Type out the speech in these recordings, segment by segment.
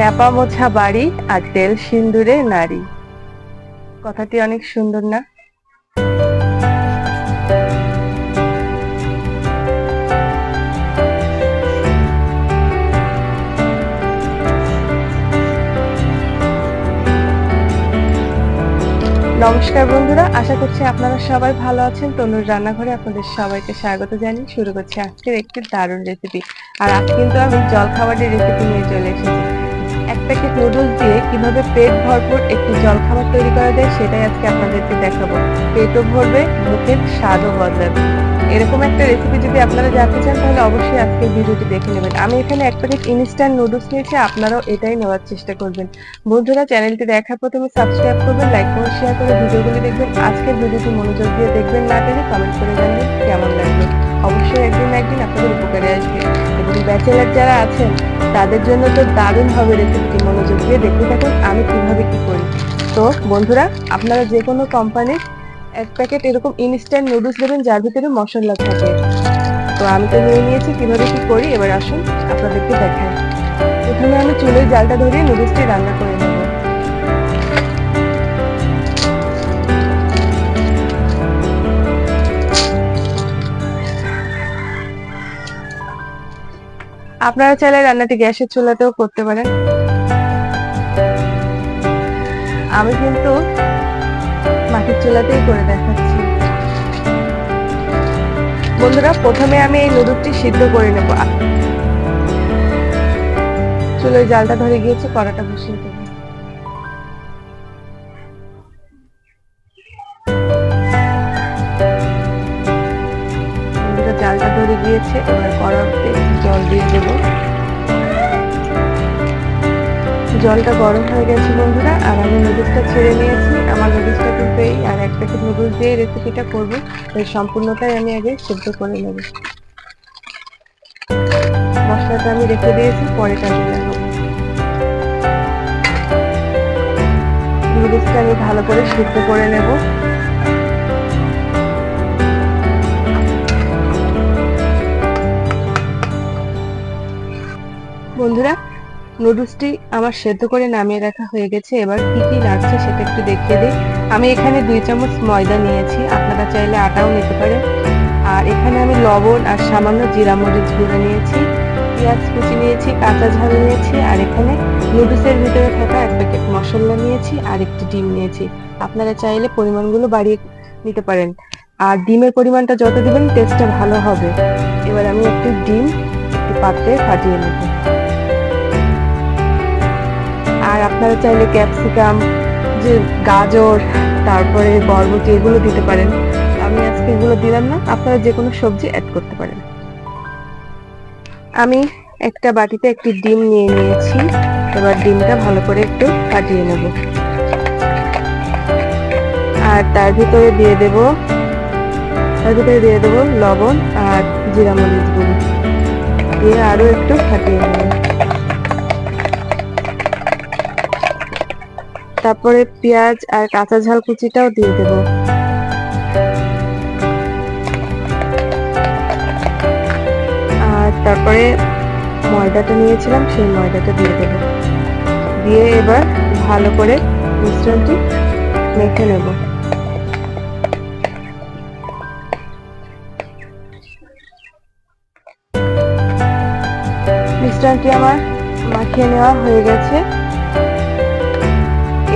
Nappa মোছা বাড়ি আর তেল সিন্দুরে নারী। কথাটি অনেক সুন্দর না? নমস্কার বন্ধুরা, আশা করছি আপনারা সবাই ভালো আছেন। তনুর রান্নাঘরে আপনাদের সবাইকে স্বাগত জানিয়ে শুরু করছি আজকের একটি দারুণ রেসিপি আর আজ কিন্তু আমি জলখাবারের রেসিপি নিয়ে চলে এসেছি। প্যাকেট নুডলস দিয়ে কীভাবে পেট ভরপুর একটি জলখাবার তৈরি করা যায় সেটাই আজকে আপনাদেরকে দেখাবো। পেটও ভরবে, মুখের স্বাদও বদলাবে। এরকম একটা রেসিপি যদি আপনারা জানতে চান, তাহলে অবশ্যই আজকে ভিডিওটি দেখে নেবেন। আমি এখানে এক প্যাকেট ইনস্ট্যান্ট নুডলস নিয়েছি, আপনারাও এটাই নেওয়ার চেষ্টা করবেন। বন্ধুরা চ্যানেলটি দেখার প্রথমে সাবস্ক্রাইব করবেন লাইক করে শেয়ার করে ভিডিওগুলি দেখবেন, আজকের ভিডিওটি মনোযোগ দিয়ে দেখবেন, না টেনে কমেন্ট করে জানাবেন কেমন লাগবে অবশ্যই একদিন একদিন আপনাদের উপকারে আসবে। এবং ব্যাচেলার যারা আছেন তাদের জন্য তো দারুণ হবে রেসিপিটি মনোযোগ দিয়ে দেখতে থাকুন, আমি কীভাবে কি করি। তো, বন্ধুরা, আপনারা যে কোনো কোম্পানির এক প্যাকেট এরকম ইনস্ট্যান্ট নুডলস দেবেন, যার ভিতরে মশলা থাকে। তো, আমি তো নিয়ে নিয়েছি, কীভাবে কি করি? এবার আসুন, আপনাদেরকে দেখাই। প্রথমে আমি চুলের জালটা ধরিয়ে নুডলসটি রান্না করে নেব আপনারা চাইলে রান্নাটি গ্যাসের চুলাতেও করতে পারেন। আমি কিন্তু মাটির চুলাতেই করে দেখাচ্ছি। বন্ধুরা, প্রথমে আমি এই নুডুলটি সিদ্ধ করে নেব। চুলোয় জালটা ধরে গিয়েছে, কড়াটা বসিয়ে দেবো। জালটা ধরে গিয়েছে, এবার কড়াতে জল দিয়ে দেব। জলটা গরম হয়ে গেছে বন্ধুরা, আর আমি নুডলসটা ছেড়ে নিয়েছি। আমার নুডলসটা কিন্তু এই আর এক প্যাকেট নুডলস দিয়ে রেসিপিটা করব এই সম্পূর্ণটাই আমি আগে সেদ্ধ করে নেব। মশলাটা আমি রেখে দিয়েছি পরে কাজে লাগাবো নুডলসটা আমি ভালো করে সিদ্ধ করে নেব। বন্ধুরা, নুডলসটি আমার সেদ্ধ করে নামিয়ে রাখা হয়ে গেছে। এবার কি কি লাগছে সেটা একটু দেখিয়ে দিই। আমি এখানে দুই চামচ ময়দা নিয়েছি। আপনারা চাইলে আটাও নিতে পারেন। আর এখানে আমি লবণ আর সামান্য জিরা মরিচ গুঁড়ো নিয়েছি, পেঁয়াজ কুচি নিয়েছি, কাঁচা ঝাল নিয়েছি, আর এখানে নুডলসের ভিতরে থাকা এক প্যাকেট মশলা নিয়েছি আর একটি ডিম নিয়েছি। আপনারা চাইলে পরিমাণগুলো বাড়িয়ে নিতে পারেন। আর ডিমের পরিমাণটা যত দেবেন টেস্টটা ভালো হবে। এবার আমি একটি ডিম, একটি পাত্রে ফাটিয়ে নেব। আর আপনারা চাইলে ক্যাপসিকাম, যে গাজর, তারপরে বরবটি, এগুলো দিতে পারেন। আমি আজকে এগুলো দিলাম না, আপনারা যে কোনো সবজি অ্যাড করতে পারেন। আমি একটা বাটিতে একটি ডিম নিয়ে নিয়েছি। এবার ডিমটা ভালো করে একটু ফাটিয়ে নেব। আর তার ভিতরে দিয়ে দেব, তার ভিতরে দিয়ে দেব লবণ আর জিরা মরিচ গুঁড়ো। দিয়ে আরও একটু ফাটিয়ে নেব। তারপরে পেঁয়াজ আর কাঁচা ঝাল কুচিটাও দিয়ে দেব। আর তারপরে ময়দাটা নিয়েছিলাম, সেই ময়দাটা দিয়ে দেব। দিয়ে এবার ভালো করে মিশ্রণটি মেখে নেব। মিশ্রণটি আমার মাখিয়ে নেওয়া হয়ে গেছে।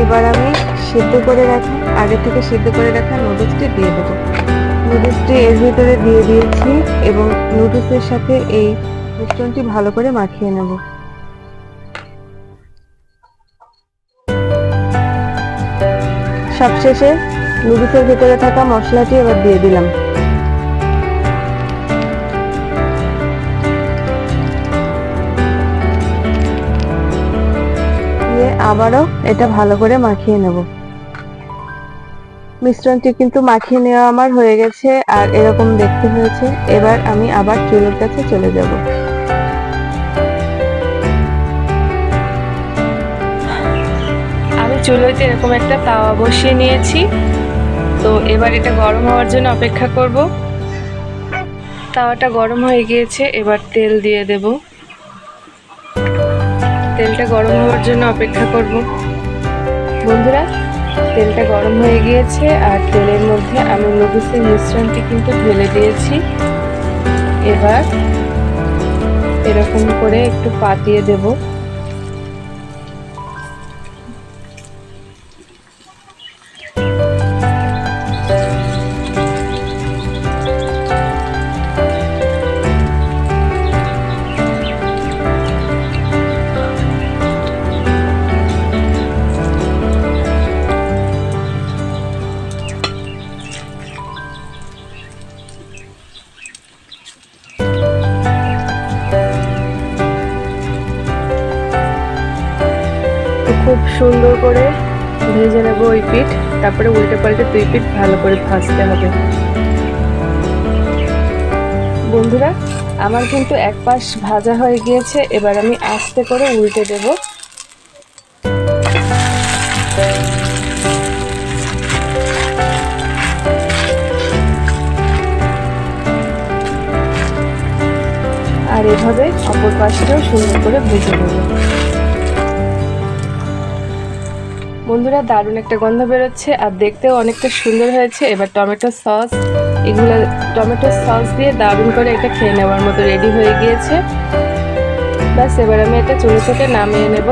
এবার আমি সেদ্ধ করে রাখা, আগে থেকে সেদ্ধ করে রাখা নুডলসটি দিয়ে দেবো। নুডলসটি এর ভিতরে দিয়ে দিয়েছি এবং নুডলসের সাথে এই মিশ্রণটি ভালো করে মাখিয়ে নেব। সবশেষে নুডলসের ভিতরে থাকা মশলাটি এবার দিয়ে দিলাম। আবারও এটা ভালো করে মাখিয়ে নেব। মিশ্রণটি কিন্তু মাখিয়ে নেওয়া আমার হয়ে গেছে আর এরকম দেখতে হয়েছে। এবার আমি আবার চুলের কাছে চলে যাব। আমি চুলোতে এরকম একটা তাওয়া বসিয়ে নিয়েছি। তো এবার এটা গরম হওয়ার জন্য অপেক্ষা করব। তাওয়াটা গরম হয়ে গিয়েছে, এবার তেল দিয়ে দেব। তেলটা গরম হওয়ার জন্য অপেক্ষা করব। বন্ধুরা, তেলটা গরম হয়ে গিয়েছে আর তেলের মধ্যে আমি নুডলসের মিশ্রণটি কিন্তু ঢেলে দিয়েছি। এবার এরকম করে একটু পাতিয়ে দেব। করে ভেজে নেব ওই পিঠ, তারপরে উল্টে পাল্টে দুই পিঠ ভালো করে ভাজতে হবে। বন্ধুরা, আমার কিন্তু এক পাশ ভাজা হয়ে গিয়েছে, এবার আমি আস্তে করে উল্টে দেব। আর এভাবে অপর পাশটাও সুন্দর করে ভেজে নেব। বন্ধুরা, দারুণ একটা গন্ধ বেরোচ্ছে আর দেখতেও অনেকটা সুন্দর হয়েছে। এবার টমেটো সস, এগুলো টমেটো সস দিয়ে দারুণ করে এটা খেয়ে নেওয়ার মতো রেডি হয়ে গিয়েছে। ব্যাস, এবার আমি এটা চুলো থেকে নামিয়ে নেব।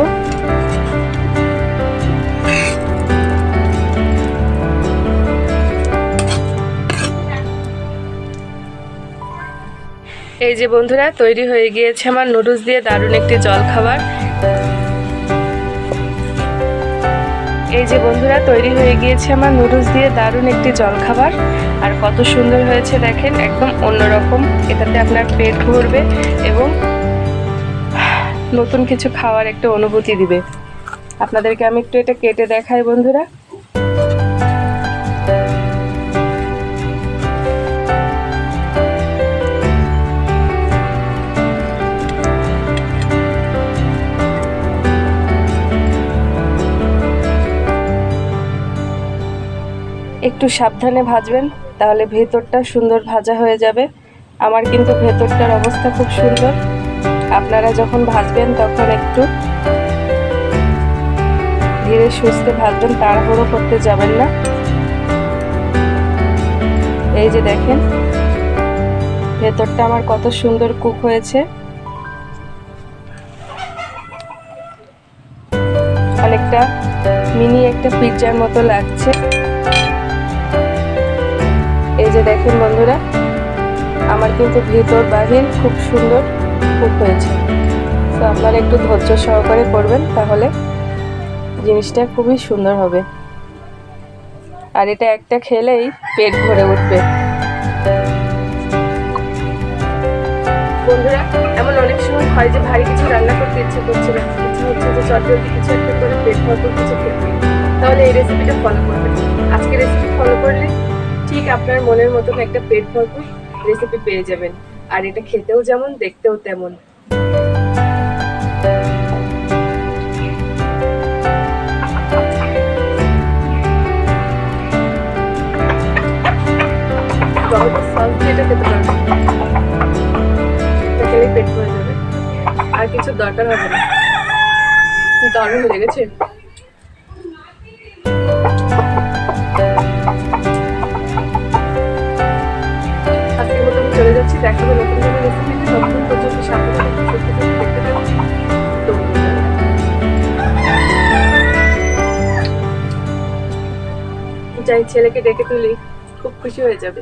এই যে বন্ধুরা, তৈরি হয়ে গিয়েছে আমার নুডলস দিয়ে দারুণ একটি জল খাবার এই যে বন্ধুরা, তৈরি হয়ে গিয়েছে আমার নুডলস দিয়ে দারুণ একটি জলখাবার। আর কত সুন্দর হয়েছে দেখেন, একদম অন্যরকম। এটাতে আপনার পেট ভরবে এবং নতুন কিছু খাওয়ার একটা অনুভূতি দিবে। আপনাদেরকে আমি একটু এটা কেটে দেখাই বন্ধুরা। একটু সাবধানে ভাজবেন, তাহলে ভেতরটা সুন্দর ভাজা হয়ে যাবে। আমার কিন্তু ভেতরটার অবস্থা খুব সুন্দর। আপনারা যখন ভাজবেন, তখন একটু ধীরে সুস্থে ভাজবেন, তাড়াহুড়ো করতে যাবেন না। এই যে দেখেন, ভেতরটা আমার কত সুন্দর কুক হয়েছে। অনেকটা মিনি একটা পিৎজার মতো লাগছে। যে দেখেন বন্ধুরা, আমার কিন্তু ভিতর বাহির খুব সুন্দর কুক হয়েছে। তো আপনারা একটু ধৈর্য সহকারে করবেন, তাহলে জিনিসটা খুবই সুন্দর হবে। আর এটা একটা খেলেই পেট ভরে উঠবে। বন্ধুরা, এমন অনেক সময় হয় যে ভারী কিছু রান্না করতে ইচ্ছে করছে না। ইচ্ছে হচ্ছে যে চটজলদি কিছু একটা করে পেট ভরপুর কিছু খেতে তাহলে এই রেসিপিটা ফলো করবেন। আজকে রেসিপি ফলো করলে ঠিক আপনার মনের মতন একটা পেট ভরপুর রেসিপি পেয়ে যাবেন। আর এটা খেতেও যেমন, দেখতেও তেমন। এটা খেতে পেট ভরে যাবে। আর কিছু দরকার হবে না। দারুণ লেগেছে। ছেলেকে ডেকে তুলি খুব খুশি হয়ে যাবে।